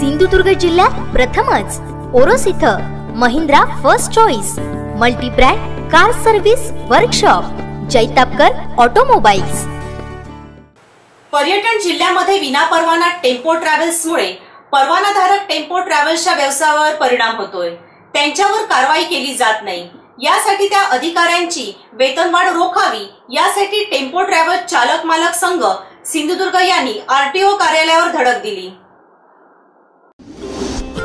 सिंधुदुर्ग जिल्ह्यात प्रथमच. ओरोस इथं Mahindra first choice multibrand car service workshop Jaitapkar automobiles. पर्यटन जिल्ह्यामध्ये विनापरवाना टेम्पो ट्रॅव्हल्समुळे परवानाधारक टेम्पो ट्रॅव्हल्सच्या व्यवसायावर परिणाम होतोय. त्यांच्यावर कारवाई केली जात नाही. यासाठी त्या अधिकाऱ्यांची वेतनवाढ रोखावी यासाठी टेम्पो ट्रॅव्हल्स चालक मालक संघ सिंधुदुर्ग यांनी आरटीओ कार्यालयावर धडक दिली.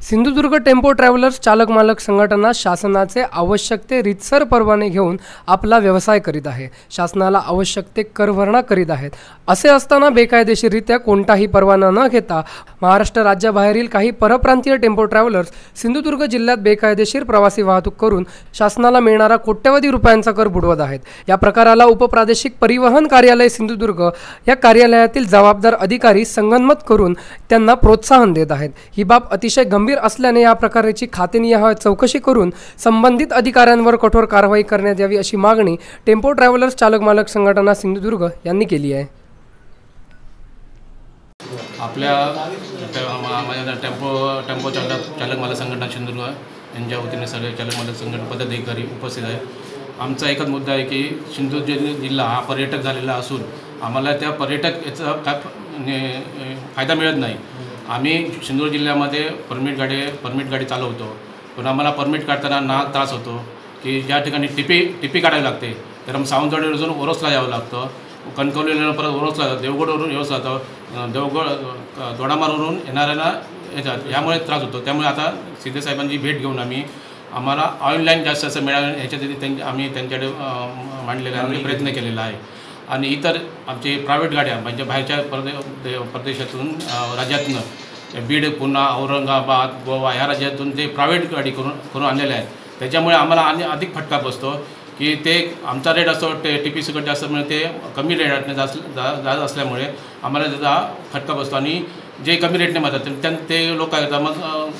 सिंधुदुर्ग टेम्पो ट्रॅव्हलर्स चालक मालक संघटना शासनाचे आवश्यक ते रितसर परवाने घेऊन आपला व्यवसाय करीत आहे. शासनाला आवश्यक ते करभरणा करीत आहेत. असे असताना बेकायदेशीररित्या कोणताही परवाना न घेता महाराष्ट्र राज्याबाहेरील काही परप्रांतीय टेम्पो ट्रॅव्हलर्स सिंधुदुर्ग जिल्ह्यात बेकायदेशीर प्रवासी वाहतूक करून शासनाला मिळणारा कोट्यवधी रुपयांचा कर बुडवत आहेत. या प्रकाराला उपप्रादेशिक परिवहन कार्यालय सिंधुदुर्ग या कार्यालयातील जबाबदार अधिकारी संगनमत करून त्यांना प्रोत्साहन देत आहेत. ही बाब अतिशय गंभीर असल्याने या प्रकाराची खातेनिहाय चौकशी करून संबंधित अधिकाऱ्यांवर कठोर कारवाई करण्यात यावी अशी मागणी टेम्पो ट्रॅव्हलर्स चालक मालक संघटना सिंधुदुर्ग यांनी केली आहे. आपल्या माझ्या टेम्पो टेम्पो चालक चालक मालक संघटना सिंधुदुर्ग यांच्या वतीने सगळे चालक मालक संघटना पदाधिकारी उपस्थित आहे आमचा एकच मुद्दा आहे की सिंधुदुर्ग जिल्हा हा पर्यटक झालेला असून आम्हाला त्या पर्यटक याचा काय फायदा मिळत नाही. आम्ही सिंधुदुर्ग जिल्ह्यामध्ये परमिट गाडी परमिट गाडी चालवतो. पण आम्हाला परमिट काढताना ना त्रास होतो की ज्या ठिकाणी टिपी टिपी काढावी लागते तर मग सावंतवाडीवरून ओरोसला यावं लागतं. कणकवलीवरून परत ओरोसला जातं देवगडवरून येऊस जातं. देवगड दोडामारवरून येणाऱ्यांना याच्यात यामुळे त्रास होतो. त्यामुळे आता साहेबांची भेट घेऊन आम्ही आम्हाला ऑनलाईन जास्त असं मिळालं ह्याच्यासाठी त्यांच्या आम्ही त्यांच्याकडे मांडलेला आहे प्रयत्न केलेला आहे. आणि इतर आमचे प्रायव्हेट गाड्या म्हणजे बाहेरच्या परदे प्रदेशातून परदेशातून राज्यातनं बीड पुणा औरंगाबाद गोवा ह्या राज्यातून ते प्रायव्हेट गाडी करून करून आणलेल्या आहेत. त्याच्यामुळे आम्हाला आणि अधिक फटका बसतो की ते आमचा रेट असतो ते टी पी सीकडे जास्त म्हणजे ते कमी रेटने जात जा- जात असल्यामुळे आम्हाला त्याचा फटका बसतो. आणि जे कमी रेटने मिळतात त्यां ते लोक काय करतात मग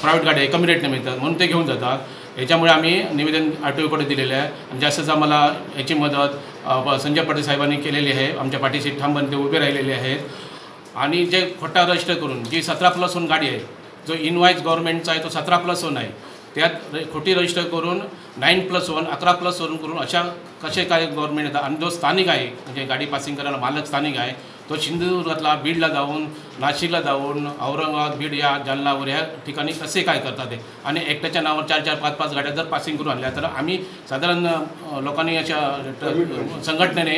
प्रायव्हेट गाड्या कमी रेटने मिळतात म्हणून ते घेऊन जातात. याच्यामुळे आम्ही निवेदन आर टी ओकडे दिलेलं आहे. आणि जास्तच आम्हाला याची मदत संजय पाटील साहेबांनी केलेली आहे. आमच्या पाठीशी ठामपणे ते उभे राहिलेले आहेत. आणि जे खोटा रजिस्टर करून जी सतरा प्लस वन गाडी आहे जो इनवाईस गव्हर्नमेंटचा आहे तो सतरा प्लस वन आहे त्यात खोटी रजिस्टर करून नाईन प्लस वन अकरा प्लस वन करून अशा कसे काय गव्हर्नमेंट येतात? आणि जो स्थानिक आहे म्हणजे गाडी पासिंग करायला मालक स्थानिक आहे तो सिंधुदुर्गातला बीडला जाऊन नाशिकला जाऊन औरंगाबाद बीड या जालनावर ह्या ठिकाणी कसे काय करतात ते? आणि एकट्याच्या नावावर चार चार पाच पाच गाड्या जर पासिंग करून आणल्या तर आम्ही साधारण लोकांनी अशा संघटनेने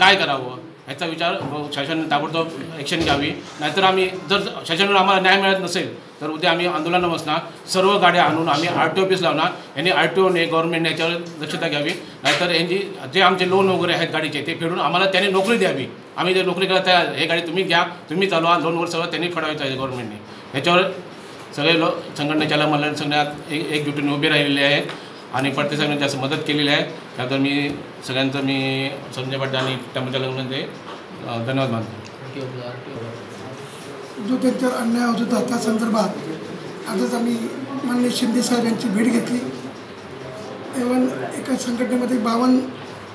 काय करावं? ह्याचा विचार शासन ताबडतोब ॲक्शन घ्यावी. नाहीतर आम्ही जर शासनावर आम्हाला न्याय मिळत नसेल तर उद्या आम्ही आंदोलन बसणार सर्व गाड्या आणून आम्ही आर टी ऑफिस लावणार यांनी आर टी ओने गव्हर्नमेंटने याच्यावर दक्षता घ्यावी. नाहीतर यांची जे आमचे लोन वगैरे आहेत गाडीचे ते फेडून आम्हाला त्यांनी नोकरी द्यावी. आम्ही जे नोकरी करायला तयार हे गाडी तुम्ही घ्या तुम्ही चालवा लोनवर सगळं त्यांनी फेडावायचं आहे गव्हर्नमेंटने ह्याच्यावर सगळे लो संघटनेच्या मला सगळ्यात एक एकजुटीने उभे राहिलेले आहेत. आणि प्रत्येकाने जास्त मदत केलेली आहे. त्याबद्दल मी सगळ्यांचं मी संजय पाटील आणि लग्नाचे धन्यवाद मानतो. जो त्यांच्यावर अन्याय होत होता त्या संदर्भात आजच आम्ही माननीय शिंदे साहेब यांची भेट घेतली. इवन एका संघटनेमध्ये बावन्न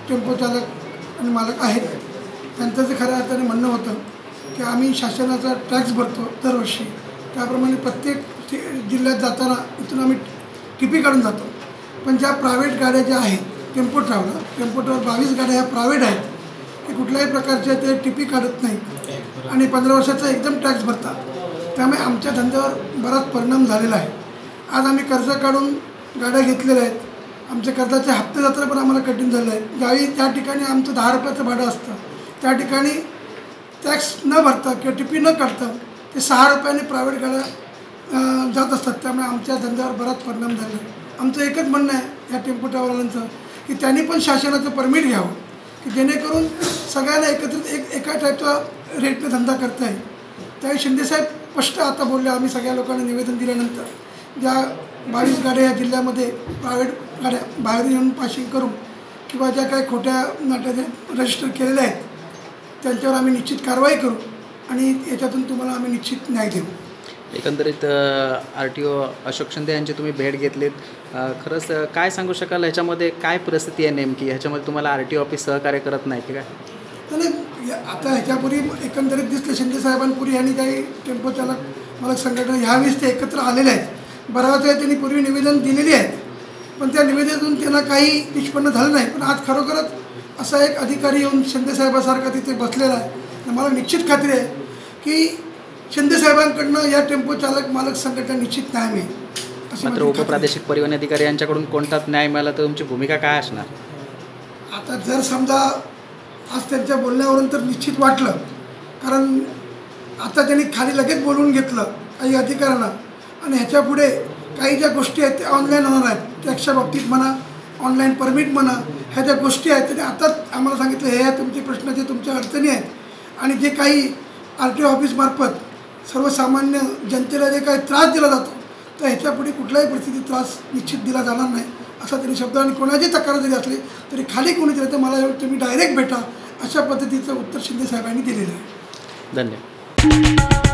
टेम्पो चालक आणि मालक आहेत. त्यांचं जे खऱ्या अर्थाने म्हणणं होतं की आम्ही शासनाचा टॅक्स भरतो दरवर्षी. त्याप्रमाणे प्रत्येक जिल्ह्यात जाताना इथून आम्ही टिपी काढून जातो. पण ज्या प्रायव्हेट गाड्या ज्या आहेत टेम्पो ट्रॅव्हलर टेम्पो ट्रॅव्हलर बावीस गाड्या ह्या प्रायव्हेट आहेत ते कुठल्याही प्रकारचे ते टिपी काढत नाहीत. आणि पंधरा वर्षाचा एकदम टॅक्स भरतात. त्यामुळे आमच्या धंद्यावर बराच परिणाम झालेला आहे. आज आम्ही कर्ज काढून गाड्या घेतलेल्या आहेत. आमच्या कर्जाचे हप्ते जात्रा पण आम्हाला कठीण झालं आहे. गावी त्या ठिकाणी आमचं दहा रुपयाचं भाडं असतं त्या ठिकाणी टॅक्स न भरता किंवा टिपी न काढता ते सहा रुपयाने प्रायव्हेट गाड्या जात असतात. त्यामुळे आमच्या धंद्यावर बराच परिणाम झाला आहे. आमचं एकच म्हणणं आहे या टेम्पो ट्रॅव्हलवाल्यांचं की त्यांनी पण शासनाचं परमिट घ्यावं की जेणेकरून सगळ्यांना एकत्रित एक एका टाईपचा रेटने धंदा करता येईल. त्यावेळी शिंदेसाहेब स्पष्ट आता बोलले आम्ही सगळ्या लोकांना निवेदन दिल्यानंतर ज्या बावीस गाड्या या जिल्ह्यामध्ये प्रायव्हेट गाड्या बाहेर येऊन पासिंग करून किंवा ज्या काही खोट्या नाट्याच्या रजिस्टर केलेल्या आहेत त्यांच्यावर आम्ही निश्चित कारवाई करू आणि याच्यातून तुम्हाला आम्ही निश्चित न्याय देऊ. एकंदरीत R T O Ashok Shinde यांची तुम्ही भेट घेतलीत. खरंच काय सांगू शकाल ह्याच्यामध्ये काय परिस्थिती आहे नेमकी? ह्याच्यामध्ये तुम्हाला आर टी ओ ऑफिस सहकार्य करत नाही की काय नाही या- आता ह्याच्यापूर्वी एकंदरीत दिसले शिंदे साहेबांपूर्वी यांनी काही टेम्पो चालक मला संघटना ह्यावेळेस ते एकत्र आलेले आहेत. बऱ्याच वेळा त्यांनी पूर्वी निवेदन दिलेली आहेत पण त्या निवेदनातून त्यांना काही निष्पन्न झालं नाही. पण आज खरोखरच असा एक अधिकारी येऊन शिंदे साहेबासारखा तिथे बसलेला आहे. मला निश्चित खात्री आहे की शिंदे साहेबांकडनं या टेम्पो चालक मालक संघटना निश्चित न्याय मिळेल मात्र आहे. उपप्रादेशिक परिवहन अधिकारी यांच्याकडून कोणताच न्याय मिळाला तर तुमची भूमिका काय असणार? आता जर समजा आज त्यांच्या बोलण्यावरून तर निश्चित वाटलं. कारण आता त्यांनी खाली लगेच बोलवून घेतलं काही अधिकाऱ्यांना. आणि ह्याच्या पुढे काही ज्या गोष्टी आहेत त्या ऑनलाईन होणार आहेत. टॅक्सच्या बाबतीत म्हणा ऑनलाईन परमिट म्हणा ह्या ज्या गोष्टी आहेत त्या आताच आम्हाला सांगितलं हे आहे तुमचे प्रश्न जे तुमच्या अडचणी आहेत. आणि जे काही आर टी ओ ऑफिसमार्फत सर्वसामान्य जनतेला जे काही त्रास दिला जातो तर ह्याच्यापुढे कुठल्याही परिस्थितीत त्रास निश्चित दिला जाणार नाही. असा तरी शब्द आणि कोणाची तक्रार जरी असली तरी खाली कोणी दिलं तर मला तुम्ही डायरेक्ट भेटा अशा पद्धतीचं उत्तर शिंदे साहेबांनी दिलेलं आहे. धन्यवाद.